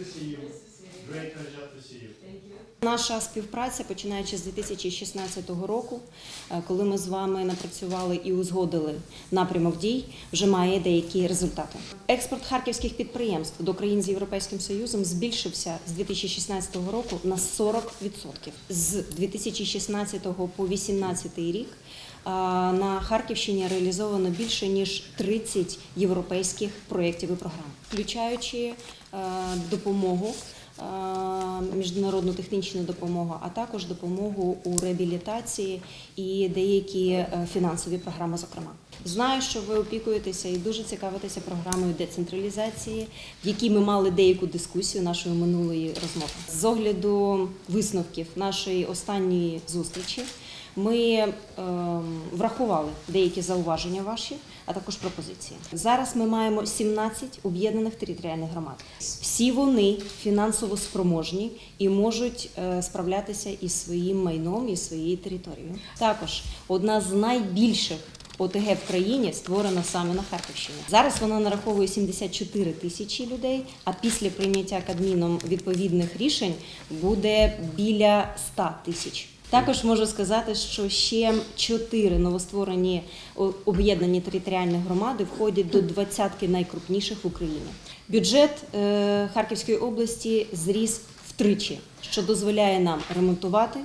to see you. Great pleasure to see you. Наша співпраця починаючи з 2016 року, е, коли ми з вами напрацювали і узгодили напрямок дій, вже має деякі результати. Експорт харківських підприємств до країн з Європейським Союзом збільшився з 2016 року на 40%. З 2016 по 2018 рік на Харківщині реалізовано більше ніж 30 європейських проєктів і програм, включаючи е, допомогу е, міжнародну технічну допомогу, а також допомогу у реабілітації і деякі е, фінансові програми, зокрема. Знаю, що ви опікуєтеся і дуже цікавитеся програмою децентралізації, в якій ми мали деяку дискусію нашої минулої розмови. З огляду висновків нашої останньої зустрічі ми ем, врахували деякі зауваження ваші, а також пропозиції. Зараз ми маємо 17 об'єднаних територіальних громад. Всі вони фінансово спроможні і можуть е, справлятися із своїм майном і своєю територією. Також одна з найбільших ОТГ в країні створена саме на Харківщині. Зараз вона нараховує 74 тисячі людей. А після прийняття Кабміном відповідних рішень буде біля 100 тисяч. Також можу сказати, що ще чотири новостворені об'єднані територіальні громади входять до двадцятки найкрупніших в Україні. Бюджет е, Харківської області зріс втричі, що дозволяє нам ремонтувати,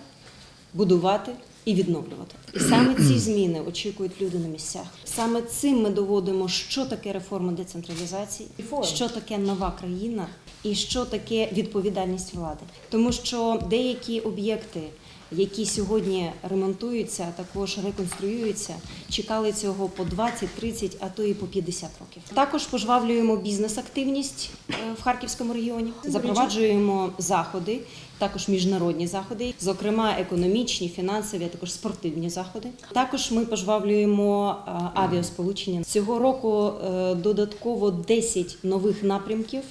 будувати і відновлювати. І саме ці зміни очікують люди на місцях. Саме цим ми доводимо, що таке реформа децентралізації, що таке нова країна і що таке відповідальність влади. Тому що деякі об'єкти. Які сьогодні ремонтуються, а також реконструюються, чекали цього по 20, 30, а то і по 50 років. Також пожвавлюємо бізнес-активність е, в Харківському регіоні, запроваджуємо заходи, також міжнародні заходи, зокрема економічні, фінансові, а також спортивні заходи. Також ми пожвавлюємо е, авіасполучення. Цього року е, додатково 10 нових напрямків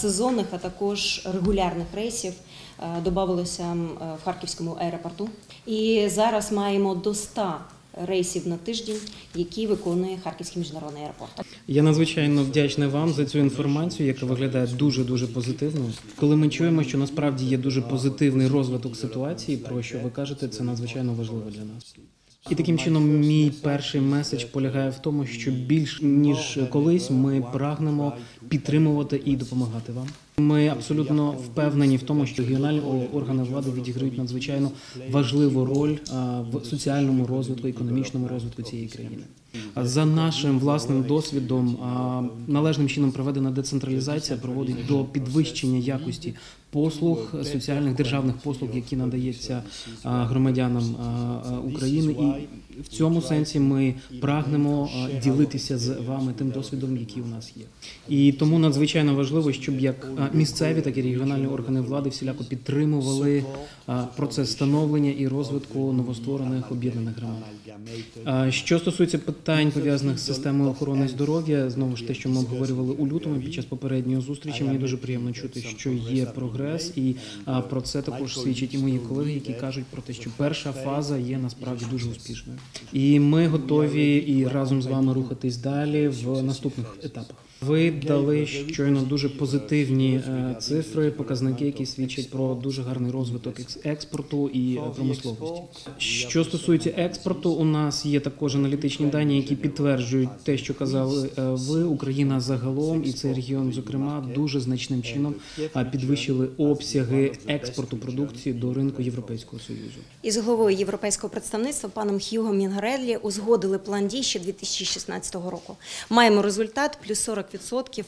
сезонних, а також регулярних рейсів е, додавалося м, е, в Харківському аеропорту. І зараз маємо до 100 рейсів на тиждень, які виконує Харківський міжнародний аеропорт. Я надзвичайно вдячний вам за цю інформацію, яка виглядає дуже дуже позитивно. Коли ми чуємо, що насправді є дуже позитивний розвиток ситуації, про що ви кажете, це надзвичайно важливо для нас. І таким чином, мій перший меседж полягає в тому, що більш ніж колись ми прагнемо підтримувати і допомагати вам. Ми абсолютно впевнені в тому, що регіональні органи влади відіграють надзвичайно важливу роль в соціальному розвитку, економічному розвитку цієї країни. За нашим власним досвідом належним чином проведена децентралізація проводить до підвищення якості послуг соціальних державних послуг, які надається громадянам України, і в цьому сенсі ми прагнемо ділитися з вами тим досвідом, який у нас є. І тому надзвичайно важливо, щоб як місцеві, так і регіональні органи влади всіляко підтримували процес становлення і розвитку новостворених об'єднаних громад. Що стосується питань пов'язаних з системою охорони здоров'я, знову ж те, що ми обговорювали у лютому під час попередньої зустрічі, мені дуже приємно чути, що є прогрес, і про це також свідчать і мої колеги, які кажуть про те, що перша фаза є насправді дуже успішною. І ми готові і разом з вами рухатись далі в наступних етапах. Ви дали щойно дуже позитивні е, цифри, показники, які свідчать про дуже гарний розвиток експорту і промисловості. Що стосується експорту, у нас є також аналітичні дані, які підтверджують те, що казали е, ви. Україна загалом і цей регіон, зокрема, дуже значним чином е, підвищили обсяги експорту продукції до ринку Європейського союзу. Із головою європейського представництва паном Хьюго Мінгареллі узгодили план дій ще 2016 року. Маємо результат плюс 40%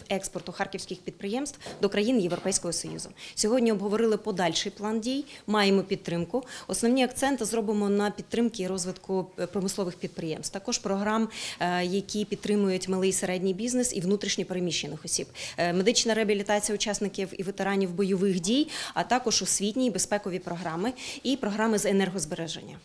експорту харківських підприємств до країн Європейського союзу. Сьогодні обговорили подальший план дій. Маємо підтримку. Основні акценти зробимо на підтримки і розвитку е, промислових підприємств. Також програм, е, які підтримують малий і середній бізнес і внутрішньо переміщених осіб, Е, медична реабілітація учасників і ветеранів бойових дій, а також освітні і безпекові програми і програми з енергозбереження.